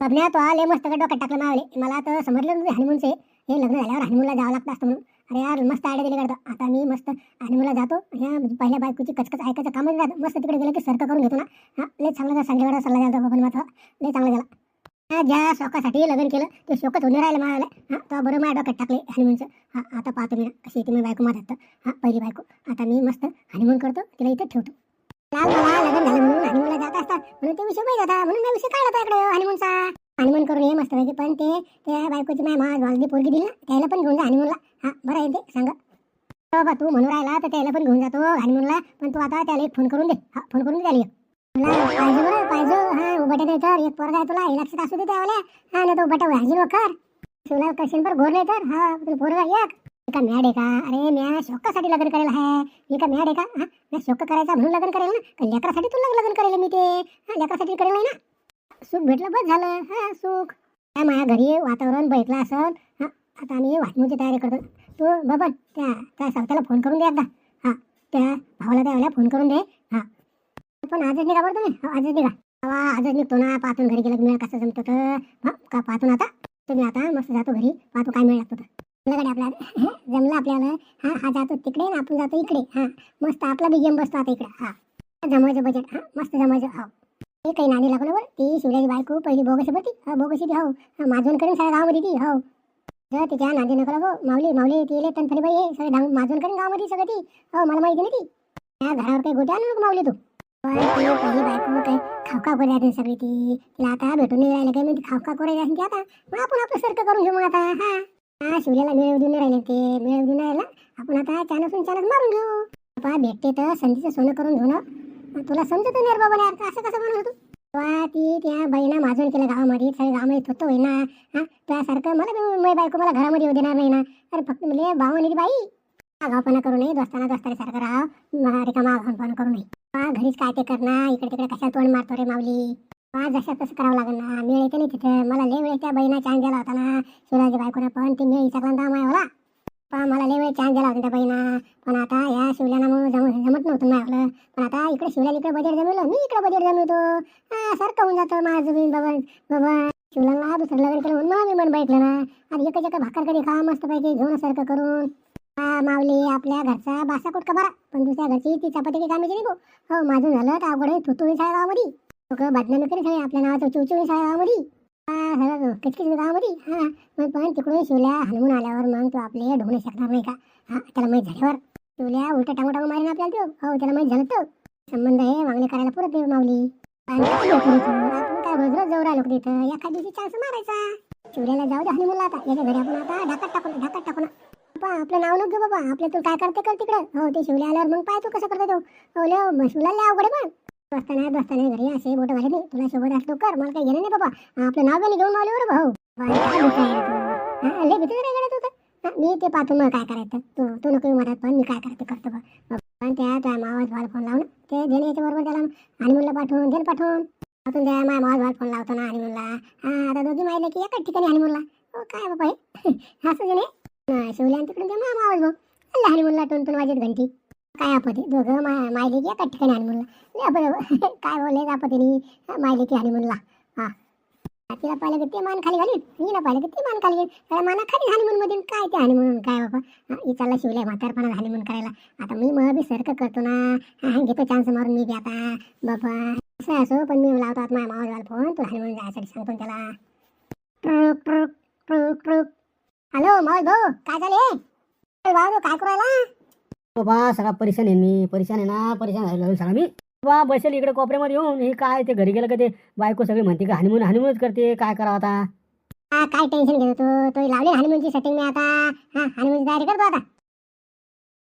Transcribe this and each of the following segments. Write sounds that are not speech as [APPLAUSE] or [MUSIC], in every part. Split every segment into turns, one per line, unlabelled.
बघण्या तो आले मस्त का डोक्यात टाकलं मावले. मला तर समजलं नव्हतं हनीमूनचे हे. लग्न झाल्यावर हनीमूनला जावं लागतं असतं म्हणून. अरे यार मस्त आयडिया दिली करतो आता मी मस्त हनीमूनला जातो. ह्या पहिल्या बायकोची कचकच ऐकायचं कामच राहतं. मस्त तिकडे गेलं की सरकं करून घेतो ना. हा लय चांगलं झालं. संध्याकाळचा सल्ला द्यायचा पण मात्र. लय चांगला झाला. ज्या शोकासाठी लग्न केलं ते शोकच होणे राहिलं मला हा तो बरं माझ्या डोक्यात टाकले हनीमूनचं हा आता पाहतो मी कशी येते मी बायको माझ्यात. हा पहिली बायको. आता मी मस्त हनीमून करतो. तिला इथं ठेवतो. लाल मला लग्न झालं म्हणून हनीमूनला जात असतात म्हणून ते विषय होता म्हणून मी विषय काढला होता इकडे हनीमूनचा हनीमून करून ये मस्त पैकी पण ते त्या बायकोची मॅम आज वालदी पोरगी दिली ना त्याला पण घेऊन जा हनीमूनला हा बरं आहे ते सांग बाबा तू म्हणून राहिला तर त्याला पण घेऊन जातो हनीमूनला पण तू आता त्याला एक फोन करून दे हा फोन करून दे त्याला पाहिजे बरं पाहिजे हा उभटा दे तर एक पोरगा आहे तुला हे लक्षात असू दे त्यावाल्या हा ना तो उभटा व्हायची कर शिवला कशीन पर घोरले तर हा तुला पोरगा एक का मॅड आहे का? अरे म्या शोकासाठी लग्न करेल आहे मी मॅड आहे का? हा? म्या शोक करायचा म्हणून लग्न करेल ना? का लेकरासाठी तुला लग्न करेल मी ते? हा लेकरासाठी करेल नाही ना? सुख भेटलं बस झालं. हा सुख. काय माझ्या घरी वातावरण बैठलं असं हा आता आम्ही वाटणूची तयारी करतो. तू बाबा त्या त्या सावताला फोन करून दे एकदा. हा त्या भावाला त्या फोन करून दे. हा. पण आजच निघा बरं तुम्ही. आजच निघा. अवा आजच निघतो ना. पाहतून घरी गेलं मिळेल कसं जमतो तर. हा का पाहतून आता? तुम्ही आता मस्त जातो घरी. पाहतो काय मिळ लागतो तर. जमलं गाडी आपल्याला. जमलं आपल्याला. हा हा जातो तिकडे आणि आपण जातो इकडे. हा मस्त आपला बी गेम बसतो आता इकडे. हा. जमायचं बजेट हा मस्त जमायचं हा. हो. ते काही नाणी लागू बरं. ती शिवल्याची बायको पहिली बोगस होती हा बोगस होती हो. हा माजून करून सगळ्या गावामध्ये ती हो. जर तिच्या नांदी नका हो. माऊली माऊली ती येले तनफरी बाई हे सगळे डांग माजून करून गावामध्ये सगळं ती. हो मला माहिती नाही ती. त्या घरावर काही गोट्या आणू माऊली तू. पहिली बायको काही खावका करू राहते सगळी ती. तिला आता भेटून नाही राहिलं. काही म्हणजे खावका करू राहिली आता. मग आपण आपलं सारखं करून घेऊ मग आता. हा. हा सूर्याला मिळव देऊन राहिले ते. मिळव देऊन राहिला. आपण आता चानसून चानस मारून घेऊ. बाबा भेटते तर संधीचं सोनं करून धुणं. तुला समजत नाही रे बाबा यार असं कसं म्हणत होतो तेव्हा ती त्या बाईनं माजून केलं गावामध्ये. सगळ्या गावामध्ये होतो होय ना हा त्यासारखं मला बायको मला घरामध्ये येऊ देणार नाही ना. अरे फक्त म्हणजे भावाने बाई. आगावपणा करू नये. दोस्ताना दोस्ताने सारखं राहा रिकामा आगावपणा करू नये. घरीच काय ते करणार? इकडे तिकडे कशा तोंड मारतो रे माऊली? हा जसं तसं करावं लागेल ना. मिळ येते नाही तिथं. मला लय वेळ त्या बहिणा चान्स दिला होता ना. शिवराजी बायकोनं पण ती मिळ विचारला दाम मला पण मला लय वेळ चान्स दिला होता त्या बहिणा पण आता या शिवल्यानं मग जम जमत नव्हतं माझ्याला पण आता इकडे शिवल्याला इकडे बजेट जमवलं. मी इकडे बजेट जमवतो. हा सारखं होऊन जातं माझं बी बाबा बाबा. शिवल्याला दुसरं लग्न केलं म्हणून मी मन बैठलं ना. आणि एकच एका भाकर कधी खा मस्त पाहिजे घेऊन सारखं करून. हा माऊली आपल्या घरचा बासा कुटका बरा. पण दुसऱ्या घरची ती चपाती कामाची नाही हो माझं झालं तर अवघड थुतू शाळा गावामध्ये बातम्या बदनामी सगळे आपल्या नावाचं चिवचिव शाळा गावामध्ये हा सगळं किचकिच गावामध्ये. हा मग पण तिकडून शिवल्या हनुमून आल्यावर मग तो आपले ढोणे शकणार नाही का? हा त्याला माहीत झाल्यावर शिवल्या उलट टांगू टांगू मारेन आपल्याला तो. हो त्याला माहीत झालं तो संबंध आहे मागणी करायला पुरत नाही माऊली. काय रोज रोज जवळ लोक तिथं? एका दिवशी चान्स मारायचा. शिवल्याला जाऊ दे हनुमूनला आता. याच्या घरी आपण आता ढाकात टाकून ढाकात टाकून. बाबा आपलं नाव नको घेऊ बाबा. आपलं तू काय करते कर तिकडं? हो ते शिवल्या आल्यावर मग पाय तू कसं करतो तो? हो लय शिवला लय अवघड बसता नाही बसता नाही. घरी असे बोट वाले मी तुला सोबत असतो कर. मला काही घेणं नाही बाबा. आपलं नाव पण घेऊन आले बरं भाऊ. लय भीती मी ते पाहतो मग काय करायचं. तू तू नको मदत पण. मी काय करते करतो बघ. पण त्या त्या मावाज भाल फोन लावून ते देणे याच्या बरोबर त्याला आणि म्हणलं पाठवून देण पाठवून. पाठवून द्या माझ्या मावाज भाल फोन लावतो ना आणि म्हणला हा आता दोघी माहिले की एकाच ठिकाणी आणि म्हणला हो काय बाबा हे? [LAUGHS] असं जणे शिवल्यान तिकडून द्या मावाज भाऊ. लहान आणि म्हणला टोन टोन वाजत घंटी. काय आपत्ती? दोघं मा मायले की एकाच ठिकाणी आपण [LAUGHS] काय बोलले आपत्तीने मायले की आणि म्हणला हा. तिला पाहिलं की ते मान खाली घालीन. हिला पाहिलं की ते मान खाली घालीन. त्याला माना खाली हानिमून मध्ये काय ते हानिमून काय बाबा? हिचाला शिवलाय म्हातारपणा हानिमून करायला. आता मी मग बी सारखं करतो ना. घेतो चान्स मारून मी बी आता. बाबा असं असो पण मी लावतो आता माझ्या मावाला फोन तू हानिमून जायसाठी सांगतो ना त्याला. ट्रुक ट्रुक ट्रुक ट्रुक हॅलो मावस भाऊ काय झाले भाऊ काय करायला
बाबा सगळा परेशान आहे मी. परेशान आहे ना परेशान झालो सगळा मी. बा बसेल इकडे कोपऱ्यामध्ये येऊन. हे काय ते घरी गेलं का ते? बायको सगळी म्हणते का हनीमून हनीमूनच करते. काय करावं आता?
हा काय टेन्शन घेतो तू? तो लावली हनीमूनची सेटिंग मी आता. हा हनुमानची तयारी करतो आता.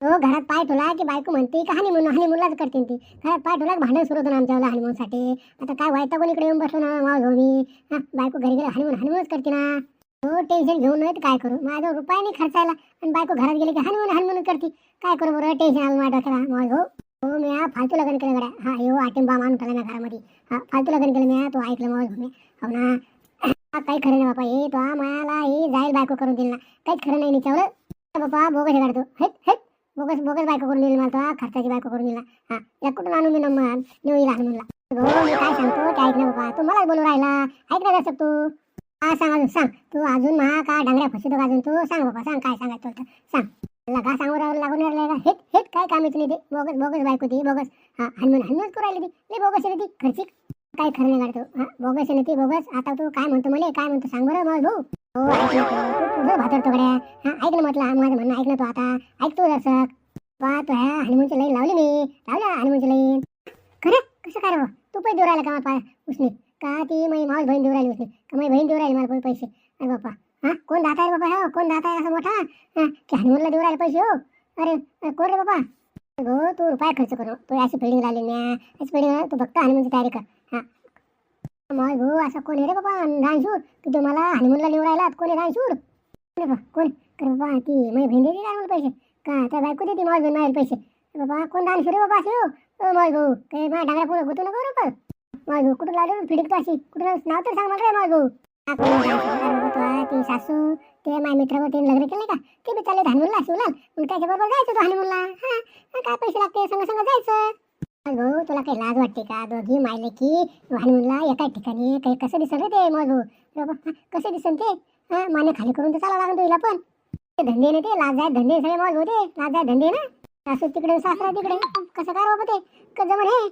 तो घरात पाय ठोला की बायको म्हणते का हनीमून हनीमूनलाच करते ती. घरात पाय ठोला भांडण सुरू होतं आमच्या हनीमूनसाठी आता काय व्हायचं कोण इकडे येऊन बसलो ना माव मी? हा बायको घरी गेलं हनीमून हनीमूनच करते ना. हो, तो टेन्शन घेऊन नये काय करू? माझा रुपया नाही खर्चायला. आणि बायको घरात गेले की हनमून हनमून करते. काय करू बरं? टेन्शन आलं माझ्या डोक्याला. माव हो, हो मी फालतू लग्न केलं गड्या. हा येऊ आटीम बा आणून ठेवला मी घरामध्ये. हा फालतू लग्न केलं मी तो ऐकलं माव मी हो ना. [COUGHS] काही खरं नाही बापा हे तो हा हे जाईल बायको करून दिल ना. काहीच खरं नाही निच्यावर बापा बोगस हे काढतो हेच हेच बोगस बोगस बायको करून दिली मला तो खर्चाची बायको करून दिला हा या कुठून आणून मी नम्मा नेऊ येईल म्हणला. हो मी काय सांगतो ते ऐकलं बापा. तू मलाच बोलू राहिला. ऐकलं ना जसं तू. हा सांग अजून सांग. तू अजून महा का डांगऱ्या फसितो अजून? तू सांग बाबा सांग काय सांगायचं तुला सांग. लगा सांगू राहिलं लागून राहिलं का? हेट काय कामाची नाही ते? बोगस बोगस बायको ती बोगस. हा हनुमान हनुमानच करू राहिली ती. लई बोगस आहे ती खर्चिक. काय खरं नाही काढतो हा बोगस आहे ती बोगस. आता तू काय म्हणतो मला काय म्हणतो सांग बरं मग भाऊ हो ऐक तुझं भातडतो गड्या हा ऐक ना म्हटलं माझं म्हणणं ऐक ना तू आता. ऐक तू जसं वा तू ह्या हनुमानची लाईन लावली मी. लावल्या हनुमानची लाईन. खरं? कसं काय रे बा? तू पण दूर राहिला का पाय उसने. का ती माझी मावस बहीण देऊ राहिली होती? का माझी बहीण देऊ राहिली मला पै- पैसे? अरे बापा. हा? कोण दाता आहे बाबा हो कोण दाता आहे असा मोठा? हा? की हनुमानला देऊ राहिले पैसे हो. अरे अरे कोण रे बाबा हो तू रुपया खर्च करू. तू अशी फिल्डिंग लावली म्या अशी फिल्डिंग तू फक्त हनुमानची तयारी कर. हा. मग भाऊ असं कोण आहे रे बाबा रानशूर की तुम्हाला हनुमानला देऊ राहिला? कोण आहे रानशूर कोण कोण? कर बाबा ती माझी बहीण देते मला पैसे. का? त्या बायको देते माझी बहीण मागेल पैसे. बाबा कोण रानशूर रे बाबा असे हो? ओ भाऊ काही माझ्या डांगऱ्या पुढे गुतू नको. रे पण माझ भाऊ कुठं लावलं फिडिक अशी कुठं नाव तर सांग मला रे माझ भाऊ. ती सासू ते माझ्या मित्रावर तिने लग्न केलं का? ते बी चालले हनुमूनला शिवलाल मग त्याच्याबरोबर जायचं तो हनुमूनला हा हा, काय पैसे लागते? संग संग जायचं. माझ भाऊ तुला काही लाज वाटते का? दोघी मायले की हनुमूनला एका ठिकाणी काही कसं दिसन रे ते माझ भाऊ. बाबा, हा, कसं दिसन ते? हा माने खाली करून तर चालावं लागेल तुला पण. ते धंदे नाही ते लाज आहे धंदे सगळे माझ भाऊ ते. लाज आहे धंदे ना. सासू तिकडे सासरा तिकडे. कसं काय बाबा ते? कसं म्हणे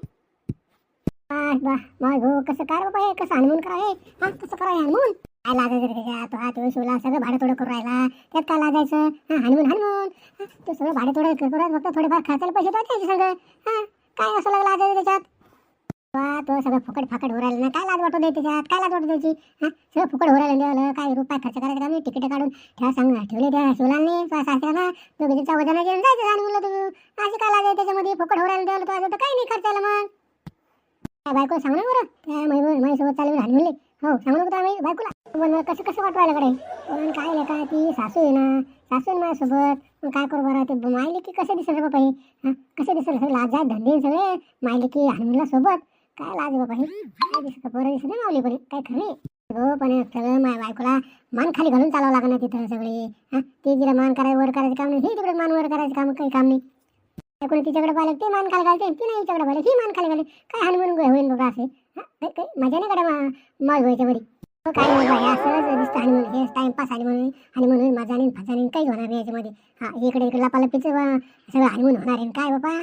बा बा माझ हो, कसं काय बाबा हे कसं हनुमून करावे हा? कसं करावे हनुमून काय लागायचं रे तो हा तो शिवला सगळं भाडं थोडं करून राहिला. त्यात काय लागायचं हा हनुमून हनुमून तो सगळं भाडं थोडं करत फक्त थोडेफार खर्चाला पैसे तो त्याचे सगळं. हा काय असं लागलं लाजायचं त्याच्यात? बा तो सगळं फुकट फाकट हो ना काय लाज वाटू दे त्याच्यात? काय लाज वाटू त्याची हा सगळं फुकट हो राहिलं काय रुपये खर्च करायचं का मी? तिकीट काढून ठेवा सांग ठेवले त्या शिवलांनी सासऱ्यानं दोघे चौघ जायचं आणि तू अशी काय लाज त्याच्यामध्ये? फुकट हो राहिलं द्यावलं तो असं तर काही नाही खर्चायला मग. बायकोला बायको सांग ना बरं. त्या माझ्या माझ्यासोबत चालू आणि म्हणले. हो सांगू नको त्या बायकोला. पण कसं कसं वाटू कडे? पण काय नाही का ती सासू आहे ना. सासू आहे ना माझ्यासोबत. मग काय करू बरं? ते मायले की कसं दिसेल रे बाबा हे? हा कसं दिसेल सगळे लाज आहे धंदे सगळे. मायले की हनुमला सोबत. काय लाज बापा बाबा हे? काय दिसत पोरं दिसत नाही मावली पण काय खरं? हो पण सगळं माझ्या बायकोला मान खाली घालून चालावं लागणार तिथं सगळे. हा ते जिला मान करायचं वर करायचं काम नाही. हे तिकडे मान वर करायचं काम काही काम नाही. कोणी तिच्याकडे पाहिलं ते मान खाली घालते. ती नाही तिच्याकडे पाहिलं ही मान खाली घालते. काय हनुमान होईल बघा असे. मजा नाही कडे मग व्हायच्या बरी हो, काय नाही बाबा असं दिसतं हनुमान हे टाइमपास हनुमान हनुमान होईल मजा नाही फजा नाही काहीच होणार नाही याच्यामध्ये. हा इकडे इकडे लपालपीचं सगळं हनुमान होणार आहे. काय बाबा?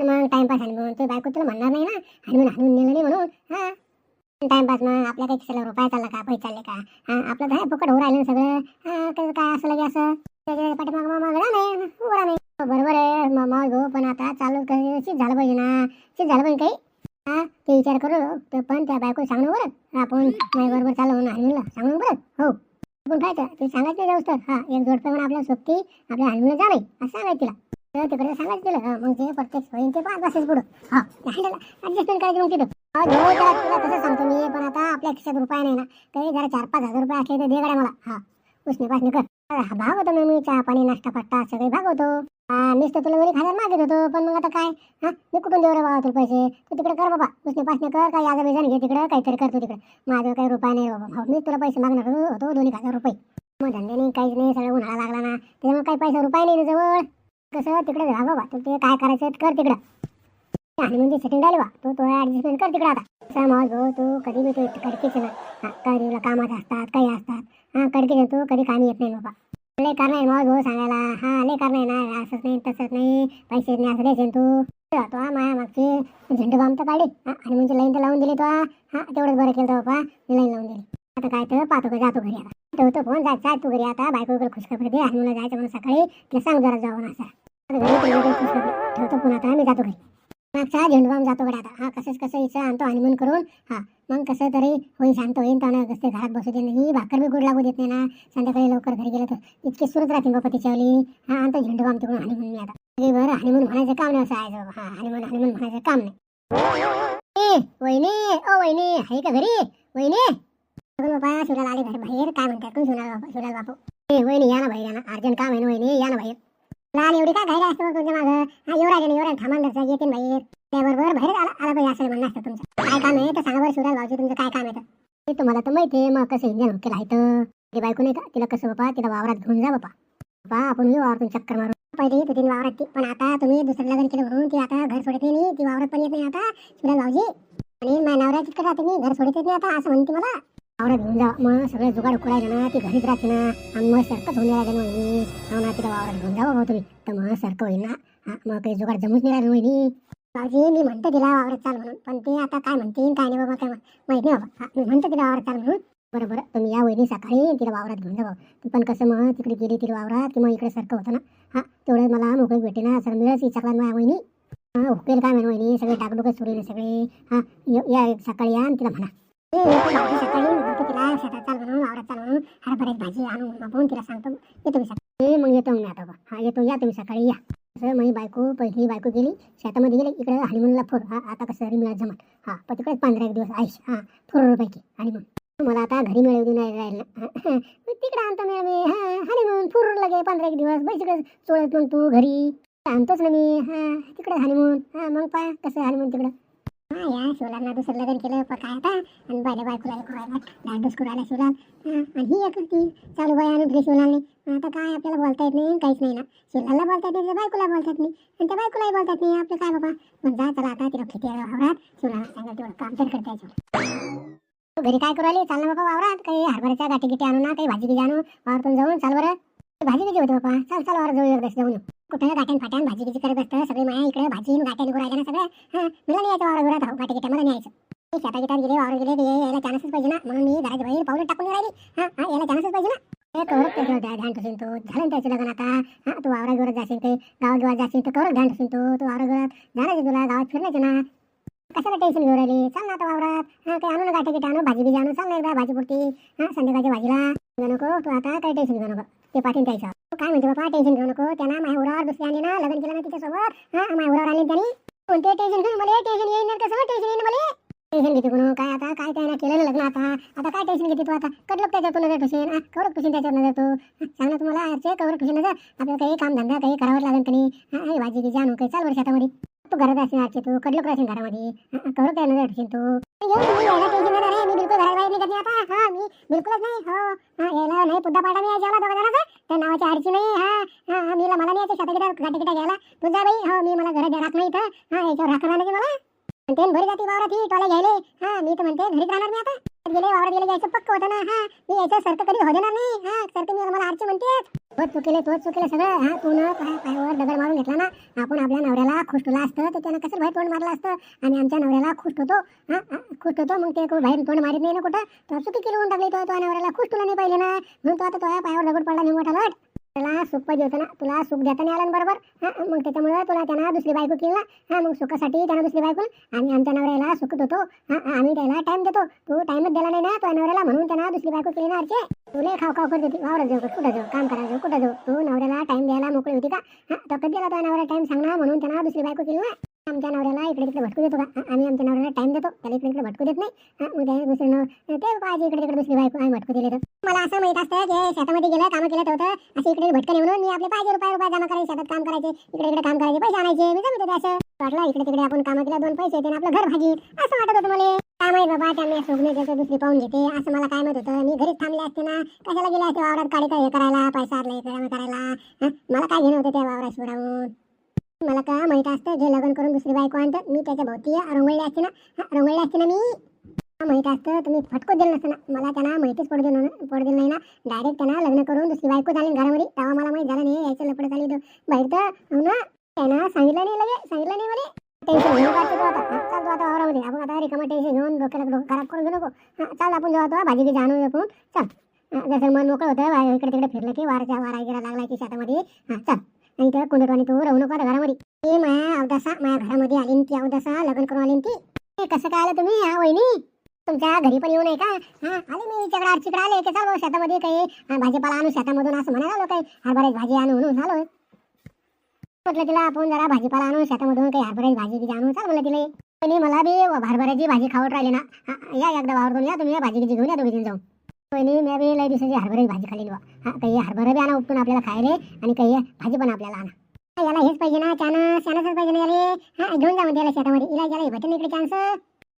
मग टाइमपास हनुमान ते बायको तुला म्हणणार नाही ना? हनुमान हनुमान नेलं नाही म्हणून. हा? टाइमपास मग आपल्या काही खिशाला रुपये चालला का? पैसे चालले का? हा आपलं काय फुकट हो राहिलं सगळं. काय असं लगे असं? त्याच्या पाठीमाग मग मागला नाही. उभा नाही. बरोबर आहे. मामा मग भाऊ पण आता चालू कशी झालं पाहिजे ना. शीत झालं पाहिजे काही. हा ते विचार करू. ते पण त्या बायको सांगणं बरं आपण माझ्या बरोबर चालू म्हणून हनुमला सांगणं बरं हो. आपण काय ते सांगायचं जाऊस तर हा एक जोडपे म्हणून आपल्या सोबती आपल्या हनुमला जा नाही असं सांगायचं तिला. तर तिकडे सांगायचं तिला. हा, मग ते प्रत्येक होईल ते पाच बसेस पुढं. हा ऍडजस्टमेंट करायचं मग तिथं. हा, त्याला तुला तसं सांगतो मी पण आता आपल्या खिशात रुपये नाही ना. तरी जरा चार पाच हजार रुपये असले तर दे गड्या मला. हा उसने पासने कर. हा, भागवतो मी चहा पाणी नाश्ता पट्टा सगळे भागवतो हा नुसतं तुला वरी मागत होतो पण मग आता काय? हा मी कुठून देऊ रे बाबा तुला पैसे? तू तिकडे कर बाबा उसने पासने कर काही आजार बेजान घे तिकडे काहीतरी करतो तिकडे. माझं काही रुपये नाही बाबा. हो मी तुला पैसे मागणार होतो दोन एक हजार रुपये. मग धंदे नाही काहीच नाही सगळं उन्हाळा लागला ना. त्याच्यामुळे काही पैसा रुपये नाही जवळ. कसं तिकडे जा बाबा तू ते काय करायचं कर तिकडं. आणि म्हणजे सेटिंग झाली बा. तू तो ऍडजस्टमेंट कर तिकडे आता. असा माहोल भाऊ तू कधी बी तू कडकीच ना. हा कधी कामात असतात काही असतात. हा कडकीच तू कधी कामी येत नाही बाबा. लय कारण आहे भाऊ सांगायला. हा लय कारण आहे ना असंच नाही तसंच नाही पैसे नाही असं द्यायचे तू तो हा माया मागचे झेंडू बाम तर हा आणि म्हणजे लाईन तर लावून दिली तो हा तेवढंच बरं केलं तर बाबा मी लाईन लावून दिली. आता काय तर पाहतो का जातो घरी आता. ठेवतो फोन जायचा तू घरी आता. बायको इकडे खुशखबरी दे आणि मला जायचं म्हणून सकाळी. तिला सांग जरा जाऊन असं घरी ठेवतो पुन्हा आता मी जातो घरी. मागचा झेंडूबाम जातो गड्या आता. हा कसंच कसं हिचं आणतो हनीमून करून. हा मग कसं तरी होईल शांत होईल तर कसं घरात बसू दे ही भाकर बी गोड लागू देत नाही ना. संध्याकाळी लवकर घरी गेलं तर इतके सुरत राहतील बाबा तिच्यावली हा आणतो झेंडूबाम तिकडून हनीमून मी आता. बरं हनीमून म्हणायचं काम नाही असं आहे बाबा. हा हनीमून हनीमून म्हणायचं काम नाही. ए वहिनी ओ वहिनी आहे का घरी? वहिनी. बाबा शिवलाल आले घरी बाहेर. काय म्हणतात कोण शिवलाल बाबा? शिवलाल बापू. ए वहिनी या ना बाहेर या ना. अर्जंट काम आहे ना वहिनी. या ना बाहेर. लाल एवढी काय घाई असतो तुमच्या मागं? हा युवराज आहे युवराज थांबा घरचा येते. बाहेर त्याबरोबर बाहेर आला आला पाहिजे असं म्हणणं असतं तुमचं. काय काम आहे? तर सांगा बरं शिवराज भाऊजी तुमचं काय काम आहे ते तुम्हाला तर माहिती आहे मग कसं इंजन केलं आहे तर. ते बायको नाही का? तिला कसं बापा? तिला वावरात घेऊन जा बापा. बापा आपण येऊ वावरातून चक्कर मारू. पहिले येत होती वावरात ती पण आता तुम्ही दुसरं लग्न केलं म्हणून ती आता घर सोडते नाही ती वावरात पण येत नाही आता. शिवराज भाऊजी आणि माझ्या नवऱ्या तिकडे राहते मी घर सोडत नाही आता असं म्हणते मला. आवडा घेऊन जा मग सगळं जुगाड उकडायला ना ती घरीच राहते ना आणि मग सारखंच होऊन राहिलं ना वहिनी हो ना तिला वावरात घेऊन जा भाऊ तुम्ही तर मग सारखं होईल ना हा, मग काही जुगाड जमूच नाही राहिलं वहिनी भाऊजी मी म्हणतो तिला वावरात चाल म्हणून पण ते आता काय म्हणते काय नाही बाबा काय माहिती नाही बाबा मी म्हणतो तिला वावरात चाल म्हणून बरोबर तुम्ही या वहिनी सकाळी तिला वावरात घेऊन जा भाऊ पण कसं मग तिकडे गेली तिला वावरात किंवा मग इकडे सारखं होतं ना हा तेवढं मला मोकळी भेटे ना सर मिळच विचारला माझ्या वहिनी हा हुकेल काय म्हणून वहिनी सगळे डागडुकच सोडले सगळे हा या सकाळी या आणि तिला म्हणा सकाळी म्हणतो तिला चाल म्हणून चाल म्हणून हरभऱ्याची भाजी आणून आपण तिला सांगतो येतो मी सकाळी. मग येतो मी आता हा येतो या तुम्ही सकाळी या. कसं माझी बायको पहिली बायको गेली शेतामध्ये गेली इकडे हनीमूनला फोर हा आता कसं तरी मिळत जमत. हा पण तिकडे पंधरा एक दिवस आईश हा फोर पैकी हनीमून मला आता घरी मिळवली नाही राहील. ना तिकडे आणतो मी मी हा हनीमून फोर लगे पंधरा एक दिवस बस तिकडे चोळत मग तू घरी. आणतोच ना मी हा तिकडे हनीमून हा मग पाय कसं हनीमून तिकडं. हा या शिवलांना दुसरं लग्न केलं काय आता? आणि बायला बायकोला एक शिवलाल. आणि ही एक होती. चालू बाई आणून घरी शिवलालने. आता काय आपल्याला बोलता येत नाही काहीच नाही ना. शिवलाला बोलता येत नाही बायकोला बोलता येत नाही. आणि त्या बायकोलाही बोलता येत नाही. आपलं काय बाबा? पण जा चला आता तिला किती वावरात. शिवलाला सांगा तेवढं काम तर करता घरी काय करू चाल ना बाबा वावरात. काही हरभऱ्याच्या गाठी गिटी आणू ना काही भाजी गिजी आणू. वावरातून जाऊन चाल बरं. भाजी गिजी होती बाबा. चाल चाल वावर जाऊ एकदा जाऊन कुठं गाठ्यान फाट्यान भाजी गिजी करत बसतं सगळी माया इकडे भाजी आणि गाठ्या निघू राहिल्या ना सगळं. हा मला नाही यायचं वावर घरात गाठी गिट्या मला नाही यायचं मी शेता गिटात गेले वावर गेले यायला चान्सच पाहिजे ना. म्हणून मी घराच्या बाहेर पावलं टाकून राहिली. हा हा यायला चान्सच पाहिजे ना. ते कवरच त्याच्यावर ध्यान ठेवशील तू. झालं त्याचं लग्न आता. हा तू वावरा घरात जाशील ते गावात गावात जाशील तर कवरच ध्यान ठेवशील तू. तू वावरा घरात जाण्याचे तुला गावात फिरण्याचे ना. कशाला टेन्शन घेऊ राहिली? चाल ना आता वावरात. हा काही आणू ना गाठी गिट्या आणू भाजी बिजी आणू. चाल ना एकदा भाजी पुरती. हा संध्याकाळच्या भाजीला. नको तू आता काही टेन्शन घेऊ नको. ते पाठीन त्याच्या हो काय म्हणते बाबा टेन्शन घेऊ नको. त्यांना माझ्या उरावर दुसरी आली ना लग्न केलं ना तिच्यासोबत. हा माझ्या उरावर आली त्यांनी. कोणते टेन्शन घेऊन मला? टेन्शन येईन कसं? टेन्शन येईन मला? टेन्शन घेते कोण हो? काय आता? काय काय ना केलं ना लग्न आता? आता काय टेन्शन घेते तू आता? कडलोक त्याच्यावर तू नजर ठेवशील. कवर कवरक ठेवशील त्याच्यावर नजर तू. सांग ना तुम्हाला आजचे कवरक ठेवशील नजर. आपल्याला काही काम धंदा काही करावं लागेल का हा भाजी की जाणू काही चाल बरं शेतामध्ये तू घरात असेल आजचे तू कडलं राहशील घरामध्ये? कवरक काय नजर ठेवशील तू? मी बिलकुल घराबाहेर निघत नाही आता. हा मी बिलकुलच नाही हो. हा नाही पाडा मी दोघा जणांचा त्या नावाची आरची नाही हा हा मला नाही यायचं घ्यायला. बाई हो मी मला घरात नाही इथं. हा याच्यावर मला. ते भरी जाती वावरात ही घ्यायले. हा मी तर म्हणते घरीच राहणार मी आता. गेले वावरात गेले जायचं पक्क होतं ना. हा मी यायचं सरकं कधी हो देणार नाही. हा सरकं मी मला आरचे म्हणते तोच चुकेले तोच चुकेले सगळं. हा तू न पाय पायावर दगड मारून घेतला ना. आपण आपल्या नवऱ्याला खुष्टला असतं तर त्यानं कसं बाहेर तोंड मारलं असतं. आणि आमच्या नवऱ्याला खुष्ट होतो. हा खुष्ट होतो. मग ते बाहेर तोंड मारित नाही ना कुठं. तर चुकी केली होऊन टाकली तो. तो नवऱ्याला खुष्टला नाही पाहिले ना. म्हणून तो आता तो पायावर दगड पडला नाही मोठा लट तुला सुख पाहिजे होतं ना. तुला सुख देता नाही आलं बरोबर. हां मग त्याच्यामुळे तुला त्यांना दुसरी बायको केली ना. मग सुखासाठी त्यानं दुसरी बायको आम्ही आमच्या नवऱ्याला सुखत होतो. हां आम्ही त्याला टाइम देतो. तू टाइमच दिला नाही ना तो नवऱ्याला म्हणून त्यांना दुसरी बायको केली ना अर्चे तुला खाव खाव करत होती. वावरात जाऊ कुठं जाऊ? काम करा जाऊ? कुठं जाऊ? तू नवऱ्याला टाइम द्यायला मोकळी होती का? हां तो कधी दिला तो नवऱ्या टाइम सांगणार म्हणून त्यांना दुसरी बायको केली ना. आमच्या नवऱ्याला इकडे तिकडे भटकू देतो का? आम्ही आमच्या नवऱ्याला टाइम देतो त्याला इकडे तिकडे भटकू देत नाही. हा, मग त्या दुसरं नव- ते पाहिजे इकडे तिकडे दुसरी बायको आम्ही भटकू दिले तर. मला असं माहीत असतं की शेतामध्ये गेलं कामं केलं होतं. असं इकडे भटकले म्हणून मी आपले पाहिजे रुपये रुपये जमा करायचे शेतात काम करायचे इकडे इकडे काम करायचे पैसे आणायचे. मी जमत होते असं. वाटलं इकडे तिकडे आपण कामं केलं दोन पैसे येते आपलं घर भाजी असं वाटत होतं मला. काय माहीत बाबा त्यांना सोगणे देतो दुसरी पाहून घेते. असं मला काय माहीत होतं. मी घरीच थांबले असते ना. कशाला गेले असते वावरात काढी काय हे करायला पैसा आला हे करायला? मला काय घेणं होतं त्या वावराशी राहून मला का माहीत असतं जे लग्न करून दुसरी बायको आणतात मी त्याच्या भोवती रंगवली असते ना. हा, रंगवली असते ना मी. मला माहीत असतं तुम्ही फटको दिलं नसतं ना. मला त्यांना माहितीच पडू दिलं ना- पडू दिलं नाही ना. डायरेक्ट त्यांना लग्न करून दुसरी बायको झाली घरामध्ये तेव्हा मला माहीत झालं नाही यायचं लपड झाली इथं. बाहेर तर हो ना. त्यांना सांगितलं नाही लगे सांगितलं नाही मला टेन्शन घेऊ नका तू आता. हा, चाल तू आता वावरामध्ये. आपण आता रिकामा टेन्शन घेऊन डोक्याला डोकं खराब करून घेऊ नको. हा, चाल आपण जेव्हा तो भाजी गिजी आणून आपण. चल. हा, जसं मन मोकळं होतं बाहेर इकडे तिकडे फिरलं की वाराच्या वारा गिरा लागला की शेतामध्ये. हा चल. आणि त्या कुंडटवाणी तू राहू नको घरामध्ये. ती माया अवदासा माया घरामध्ये आली ती अवदासा लग्न करून आली ती. हे कसं काय आलं तुम्ही हा वहिनी? तुमच्या घरी पण येऊ नये का? हा आले मी इकडे आरचीकडे आले की चालू शेतामध्ये काही भाजीपाला आणू शेतामधून असं म्हणायला आलो काही हरभऱ्याची भाजी आणू म्हणून झालो. म्हटलं तिला आपण जरा भाजीपाला आणू शेतामधून काही हरभऱ्याची भाजी गिजी आणू चाल म्हणलं तिला. मला बी हरभऱ्याची भाजी खावत राहिली ना. या एकदा वावरतून या तुम्ही या भाजी घेऊन या दोघी जाऊन. वहिनी मी बी लई दिवसाची हरभऱ्याची भाजी खाल्ली बा. हा काही हरभरा बी आणा उपटून आपल्याला खायले आणि काही भाजी पण आपल्याला आणा. याला हेच पाहिजे ना चानस चानसच पाहिजे ना याले. हा घेऊन जा म्हणते याला शेतामध्ये. इला याला भेटेल इकडे चान्स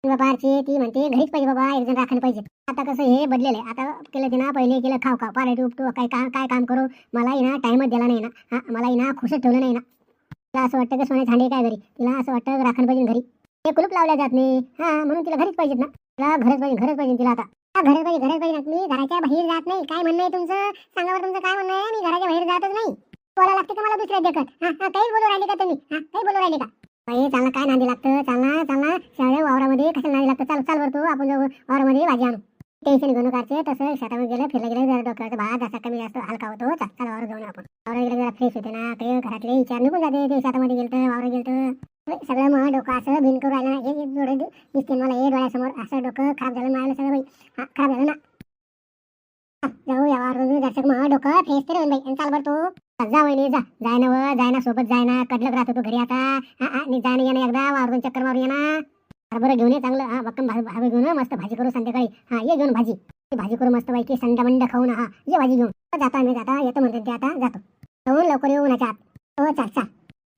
बाबाची ती म्हणते घरीच पाहिजे बाबा एक जण राखायला पाहिजे. आता कसं हे बदलेलं आहे आता केलं ते ना पहिले केलं खाव खाव पारायटी उपटू काय काम काय काम करू? मला ना टाईमच दिला नाही ना. हा मला ना खुशच ठेवलं नाही ना. तिला असं वाटतं की सोन्या झांडे काय घरी? तिला असं वाटतं राखायला पाहिजे घरी. हे कुलूप लावल्या जात नाही. हा म्हणून तिला घरीच पाहिजेत ना. तिला घरच पाहिजे घरच पाहिजे तिला आता. घरोघरी घरोघरी मी घराच्या बाहेर जात नाही. काय म्हणणं आहे तुमचं? सांगा बरं तुमचं काय म्हणणं आहे? मी घराच्या बाहेर जातच नाही. बोला लागते का मला दुसऱ्या देखत? हा हा काही बोलू राहिले का तुम्ही? हा काही बोलू राहिले का? बाई चालना काय नांदी लागतं? चालना चालना. शाळा वावरामध्ये कसं नांदी लागतं? चाल चाल बरं तू. आपण जाऊ वावरामध्ये भाजी आणू. टेन्शन घेऊन काढते तसं शेतामध्ये गेलं फिरलं गेलं जरा डोक्याचा भात असा कमी जास्त हलका होतो चाल वावर जाऊन आपण. वावर गेलं जरा फ्रेश होते ना ते घरातले विचार निघून जाते ते शेतामध्ये गेलं वावर गेलं सगळं मग डोकं असं भिन करू राहिलं ना हे डोळे दिसते मला हे डोळ्यासमोर असं डोकं खराब झालं मला सगळं बाई हा खराब झालं ना. जाऊ या वावर दर्शक मग डोकं फ्रेश तरी होईल बाई चाल बरं तू. जा वहिनी जा. जाय ना व जाय ना सोबत जाय ना. कडलक राहतो तू घरी आता. हा हा नी जाणं येणं एकदा वावरून चक्कर मारून ये ना. हरभरा घेऊन ये चांगलं. हा बक्कम भाजी भाजी घेऊन मस्त भाजी करू संध्याकाळी. हा ये घेऊन भाजी. भाजी करू मस्त पैकी संडा मंड खाऊन. हा ये भाजी घेऊन. हो, जाता मी जाता. येतो म्हणते ते आता जातो. खाऊन लवकर येऊ नका आत. हो चाल चाल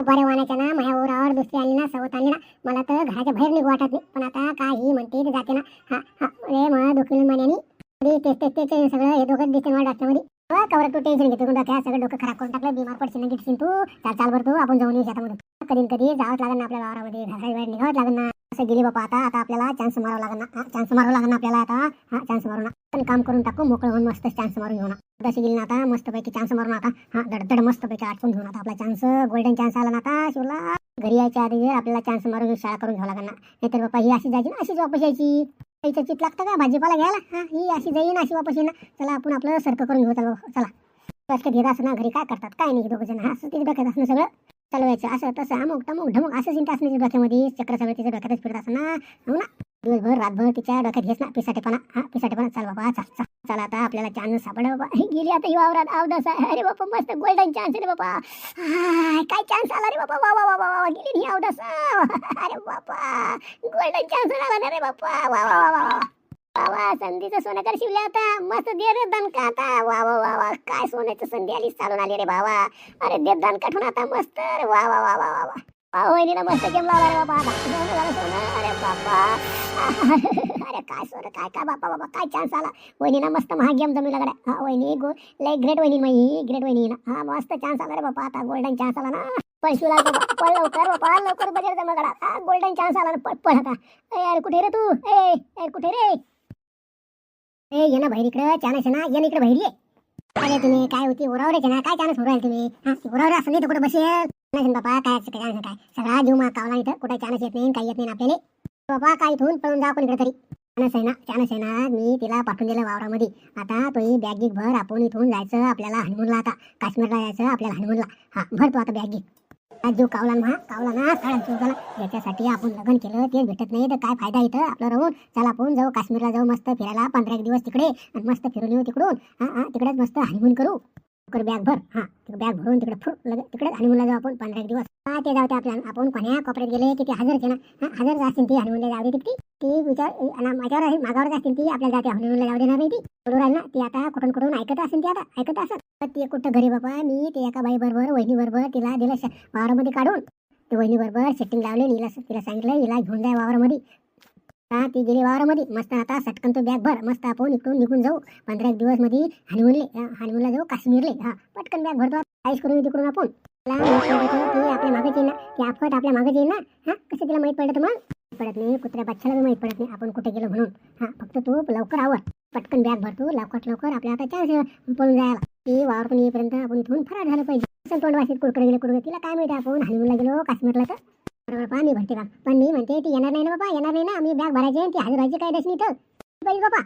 बरे वाणाच्या ना माझ्या ओरावर दुसरी आली ना सवत आली ना मला तर घराच्या बाहेर निघू वाटत नाही. पण आता काय ही म्हणते ते जाते ना. हा हा अरे मग दुखील मान्यानी तेच तेच तेच सगळं. हे दोघं दिसते मला डॉक्टरमध्ये हो, कवर तू टेन्शन घेतो तू डोक्यात. सगळं डोकं खराब करून टाकलं बिमार पडशील ना गिटशील तू. चाल चाल भरतो आपण जाऊन येऊ शेतामध्ये कधी कधी जावंच लागेल ना आपल्या वावरामध्ये. घराच्या बाहेर निघावंच लागेल ना. असं गेली बाबा आता आता आपल्याला चान्स मारावा लागणार चान्स मारावा लागणार आपल्याला आता. हा चान्स मारू ना. पण काम करून टाकू मोकळं होऊन मस्त चान्स मारून घेऊ ना. तशी गेली ना आता मस्तपैकी चान्स मारून आता. हा दडदड मस्तपैकी आटकून घेऊन आता आपला चान्स गोल्डन चान्स आला ना आता शिवला. घरी यायच्या आधी आपल्याला चान्स मारून शाळा करून घ्यावं लागेल नाही नाहीतर बापा ही अशी जायची ना अशीच वापस यायची. त्याचं चित लागतं का? भाजीपाला घ्यायला? हा ही अशी जाईन अशी वापस येईन चला आपण आपलं सरकं करून घेऊ चला चला. कष्ट घेत असं ना घरी काय करतात? काय नाही दोघं जण. हा तिथे बघत असणं सगळं. चालवायचं असं तसं. अमुक तमुक ढमुक. असं चिंता असण्याची डोक्यामध्ये चक्र सगळं तिच्या डोक्यातच फिरत असं ना हो ना? दिवसभर रातभर तिच्या डोक्यात घेस ना पिसाटेपणा. हा पिसाटेपणा. चाल बाबा चाल चाल. चला आता आपल्याला चान्स सापडला बाबा. गेली आता ही वावरात. अवदास अरे बाबा मस्त गोल्डन चान्स रे बाबा काय चान्स आला रे बाबा वा वा वा वा वा गेली ही अवदास अरे बाबा गोल्डन चान्स आला रे बाबा वा वा वा वा. वा वा संधीचं सोनं कर शिवल्या आता. मस्त दे रे दणका आता? वा वा वा वा. काय सोन्याचं संधी आली चालून आली रे बाबा अरे दे दणका ठेवून आता? मस्त रे. वा वा वा वा वा वा. वा वहिनीला मस्त गेम लावला रे बाबा. सोनं झालं सोनं. अरे बाबा. [LAUGHS] अरे काय सोनं? काय काय बापा बाबा? काय चान्स आला? वहिनीला मस्त महाग गेम जमी लागला हा वहिनी गो लय ग्रेट वहिनी माही ग्रेट वहिनी. ना हा मस्त चान्स आला रे बाबा. आता गोल्डन चान्स आला ना. पण शिवला पळ लवकर बाबा लवकर बजेट जमा करा. हा गोल्डन चान्स आला ना. पळ पळ आता. ए अरे कुठे रे तू? ए कुठे रे? ए ये ना बाहेर इकडे चानस ना ये ना इकडे बाहेर. ये अरे तुम्ही काय होती उरावर ना काय चानस उराल तुम्ही? उरावर असं नाही तर बसेल? नाही काय काय काय? सगळा जीव मा कावला इथं कुठे चानस येत नाही काही येत नाही आपल्याला. बाबा काय इथून पळून जा आपण इकडे तरी? चानस आहे ना चानस आहे ना मी तिला पाठवून दिलं वावरामध्ये. आता तुम्ही बॅग गिक भर आपण इथून जायचं आपल्याला हनुमूनला आता. काश्मीरला जायचं आपल्याला हनुमूनला हा भर तू आता बॅग गिक आज जो कावला ना कावला ना काळा जीव याच्यासाठी आपण लग्न केलं ते भेटत नाही तर काय फायदा इथं? आपलं राहून चला आपण जाऊ काश्मीरला जाऊ मस्त फिरायला पंधरा एक दिवस तिकडे आणि मस्त फिरून येऊ तिकडून. हा तिकडेच मस्त हनीमून करू. लवकर बॅग भर हा बॅग भरून तिकडे फुर लगे तिकडेच हनीमूनला जाऊ आपण पंधरा एक दिवस. हा ते जाऊ ते आपल्याला आपण कोण्या कोपऱ्यात गेले किती हजर ना हा हजार असतील ती हनीमूनला जाऊ दे तिकडे. ती विचार आणि माझ्यावर आहे, मागावर असतील ती आपल्याला जाते हनीमूनला जाऊ देणार नाही ती. बरोबर आहे ना ती आता कुठून कुठून ऐकत असेल ती आता ऐकत असत ती कुठं घरी बाबा मी ते एका बाई बरोबर वहिनी बरोबर तिला दिलं वावरामध्ये काढून. ते वहिनी बरोबर सेटिंग लावले हिला तिला सांगितलं हिला घेऊन जाय वावरामध्ये. हा ती गेली वावरामध्ये. मस्त आता सटकन तो बॅग भर मस्त आपण इकडून निघून जाऊ. पंधरा एक दिवसमध्ये हनीमूनले हनीमूनला जाऊ काश्मीरले. हा पटकन बॅग भरतो काहीच करून तिकडून आपण. आपल्या मागे येईल ना ती आफत आपल्या मागे येईल ना. हा कसं तिला माहीत पडतं मग? पडत नाही कुत्र्या बच्चाला माहीत माहीत पडत नाही आपण कुठे गेलो म्हणून. हा फक्त तू लवकर आवर. पटकन बॅग भरतो लवकर लवकर आपल्या आता चान्स पळून जायला. ती वावर पण येईपर्यंत आपण इथून फरार झालं पाहिजे. तोंड वाशीत कुडकडे गेले कुडकडे. तिला काय माहिती आपण हनीमूनला गेलो काश्मीरला तर? बरोबर पहा मी भरते का पण मी म्हणते ती येणार नाही ना बाबा येणार नाही ना. आम्ही बॅग भरायची ती हजर व्हायची काय दशनी तर पाहिजे बाबा.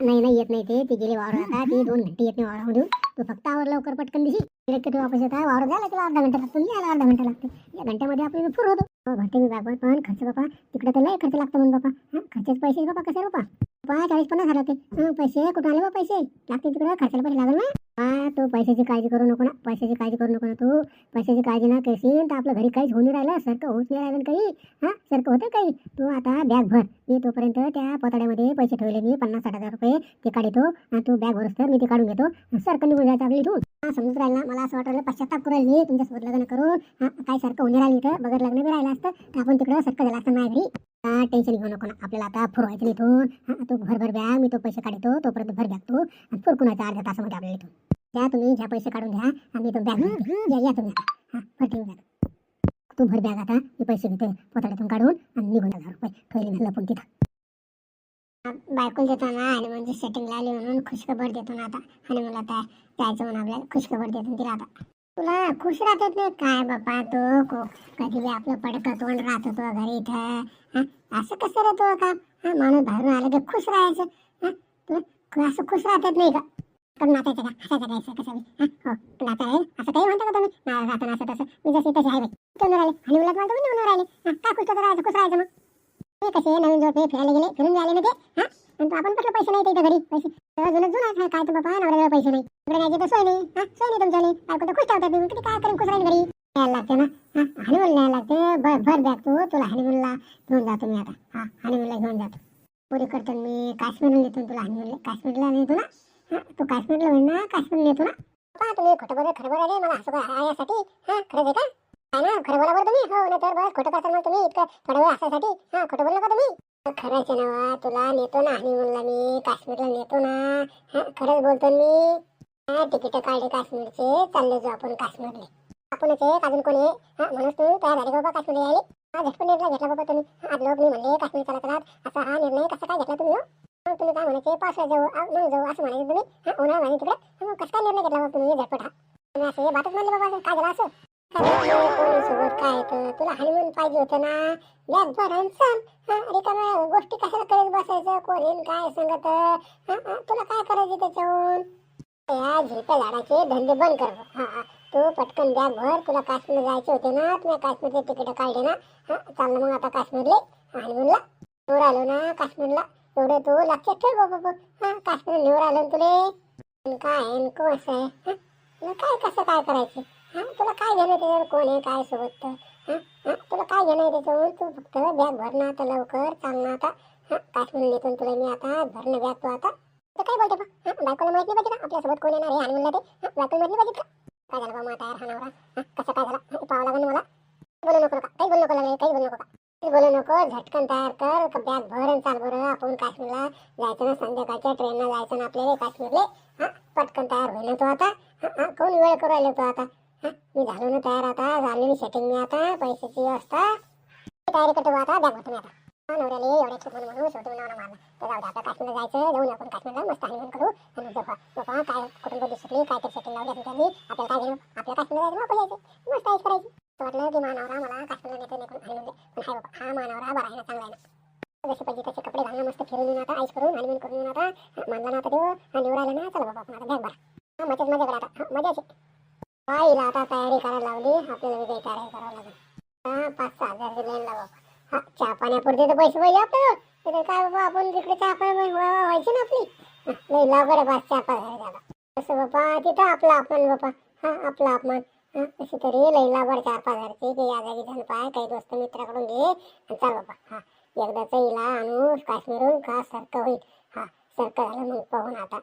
नाही नाही येत नाही ते. ती गेली वावर आता. ती दोन घंटे येत नाही वावरामधून. तू फक्त आवर लवकर पटकन दिशी. डिरेक्ट तू वापस येता. वावर झाला तुला अर्धा घंटा लागतो. यायला अर्धा घंटा लागते. या घंट्यामध्ये आपण पूर होतो. हो, भरते मी बाबा पण खर्च बाबा तिकडे तर लय खर्च लागतो म्हणून बाबा. हा खर्चाचे पैसे बाबा कसे बाबा बाबा चाळीस पन्नास हजार होते पैसे कुठं आले बा पैसे? लागते तिकडे खर्चाला पैसे लागल ना? हा तू पैशाची काळजी करू नको ना पैशाची काळजी करू नको ना तू. पैशाची काळजी ना करशील तर आपलं घरी काहीच होऊन राहिलं सारखं होत नाही राहिलं काही. हा सारखं होतं काही? तू आता बॅग भर. मी तोपर्यंत त्या पोताड्यामध्ये पैसे ठेवले मी पन्नास साठ हजार रुपये ते काढतो आणि तू बॅग भरस तर मी ते काढून घेतो. सारखं निघून जायचं आपली इथून. हां समजत राहिलं ना मला असं वाटलं पश्चाताप करू मी तुमच्यासोबत लग्न करून. हा काय सारखं होऊन राहिली इथं. बगर लग्न बी राहिलं असतं तर आपण तिकडं सारखं झालं असतं माझ्या घरी हा टेन्शन घेऊ नको ना. आपल्याला आता फुरवायचं नाही इथून. हा तू भर बॅग मी तो पैसे काढतो तोपर्यंत भर बॅग तू. आणि फुरकुनाचा अर्ध्या तासामध्ये आपल्याला इथून. द्या तुम्ही घ्या पैसे काढून घ्या. आणि तो बॅग या या तुम्ही आता. हा भरते मी bag. तू भर बॅग आता मी पैसे घेते. पोताड्यातून काढून आणि निघून हजार रुपये ठेवले मी लपून तिथं. बायकोला देतो ना आणि म्हणजे सेटिंग लावली म्हणून खुशखबर देतो ना आता. आणि मला आता जायचं म्हणून आपल्याला खुशखबर देतो तिला आता. तुला खुश राहत नाही? काय बापा तो? कधी आपलं पडकं तोंड राहत होतो घरी इथं असं कसं रे तो का हा माणूस बाहेरून आलं की खुश राहायचं तुला असं खुश राहतात नाही का? करून नाचायचं का? हसायचं का? असं कसं बी? हो? तुला आहे असं काही म्हणता का तुम्ही? नाही राहताना असं तसं. मी जशी तशी आहे तुम्ही राहिले आणि उलट मला तुम्ही निवडून राहिले हं? काय खुश तर राहायचं? खुश राहायचं मग? ते कसे? नवीन जोडपे फिरायला गेले फिरून आले ना ते हा? आणि आपण कसलं पैसे नाही इथं घरी. पैसे तेव्हा आहे. काय तर बाबा नवऱ्याला पैसे नाही. इकडे न्यायचे तर सोय नाही. हा सोय नाही खुश ठेवतात तुम्ही. किती काय करून खुश राहील घरी? यायला लागते ना. हा हनीमून न्यायला लागते. भर भर बॅग तू तुला हनीमूनला घेऊन जातो मी आता. हा हनीमूनला घेऊन जातो. पुरी करतो मी. काश्मीरला नेतो तुला हनीमूनला काश्मीरला नेतो ना? हा तू काश्मीरला म्हण ना? काश्मीर नेतो ना? पहा तुम्ही खोटं खरं मला. असं यासाठी. हा खरंच आहे का? काय ना खरं बोला बरं तुम्ही हो नाही तर बस खोटं करता तुम्ही. इतकं थोडा वेळ हा खोटं बोललं का तुम्ही. खरंच आहे ना तुला नेतो ना म्हणला मी काश्मीरला नेतो ना. हा खरंच बोलतो मी. तिकीट काढले काश्मीरचे? चालले जाऊ आपण काश्मीरले. आपणच एक अजून कोणी हा म्हणून तू तयार झाले बाबा काश्मीरला यायले. हा झटपट निर्णय घेतला बाबा तुम्ही. आज लोक मी म्हणले काश्मीर चला चला. असा हा निर्णय कसा काय घेतला तुम्ही हो? मग तुम्ही काय म्हणायचे पावसाळ्यात जाऊ मग जाऊ असं म्हणायचं तुम्ही. हा उन्हाळा म्हणे तिकडे. मग कसा काय निर्णय घेतला बाबा तुम्ही झटपट हा? असं हे बातच म्हणले बाबा काय झालं असं? काय झालं? काय तर तुला हनीमून पाहिजे होतं ना? बॅग भरून आणि चल हा रिकाम्या गोष्टी कशाला करत बसायचं? कोण काय सांगत? तुला काय करायचं त्याच्याहून या झिरप्या झाडाचे धंदे बंद कर. हा तू पटकन बॅग भर तुला काश्मीर जायचे होते ना तुला काश्मीरचे तिकीट काढले ना? हा चाल मग आता काश्मीरले हनीमूनला निवड आलो ना काश्मीरला. एवढे तू लक्षात ठेव बाबा हा काश्मीर निवड आलो ना तुले. आणि काय आहे? आणि कसं काय कसं काय करायचं? तुला काय घेणं त्याच्यावर? कोण आहे? काय सोबत? तर हां? तुला काय घेणं आहे त्याच्यावर तू फक्त बॅग भरणं आता लवकर चाल आता. हां? काश्मीर नेतो तुला मी आता भरणं बॅग तू आता. तर काय बोलते बा? हां? बायकोला माहिती पाहिजे का? आपल्यासोबत कोण येणार आहे? आणि म्हणलं ते. हां? बायकोला माहीत पाहिजे का? काय झालं बा? मग आता हा नवरा हां? कसं काय झाला? हा, पाहावं लागेल मला? बोलू नको का काही बोलू नको लागले काही बोलू नको का बोलू नको. झटकन तयार कर. बॅग भर चाल बरं. आपण काश्मीरला जायचं ना संध्याकाळच्या ट्रेनला जायचं ना आपल्याला काश्मीरले. हा? पटकन तयार होईल तो आता. हा? कोण वेळ करू राहिलो तो आता? मी झालो ना तयार आता झालेली सेटिंग मी आता पैशाची व्यवस्था. तयारी करतो आता बॅग भरतो मी आता. नवऱ्याला एवढ्या म्हणून शेवटी तर जाऊ काश्मीरला जायचं जाऊन आपण काश्मीरला मस्त हनीमून करू. आणि काय कुटुंब दिसली काय तरी सेटिंग लावली आपल्याला काय घेणं? काश्मीरला जायचं मस्त आईस करायची. वाटलं की मला काश्मीरला नाही हनीमून पण हाय हा बरा आहे ना चांगला आहे ना. जसे पाहिजे तसे कपडे घालून मस्त फिरून येऊन आता आईस करून हनीमून करून येऊन आता. मानला ना आता देऊ हा ना चला बाबा आपण आता बॅग भरा हा मजाच मजा करा आता. मजा हा हिला आता तयारी करायला लावली आपल्याला काही तयारी करावं लागेल. पाच सहा हजार लाईन लावा हा चहा पाण्यापुरते तर पैसे पाहिजे आपल्याला तर काय बाबा आपण तिकडे चहा पाण्या व्हायची ना आपली. नाही लई पाच चहा पाच झाला तसं बाबा तिथं आपला अपमान बाबा. हा आपला अपमान. हा अशी तरी लई लावगड चार पाच हजारची की या जागी पाय. काही दोस्त मित्राकडून घे आणि चाल बाबा. हा एकदाचा हिला आणू. काश्मीरहून का सारखं होईल? हा सारखं झालं मग पाहून आता.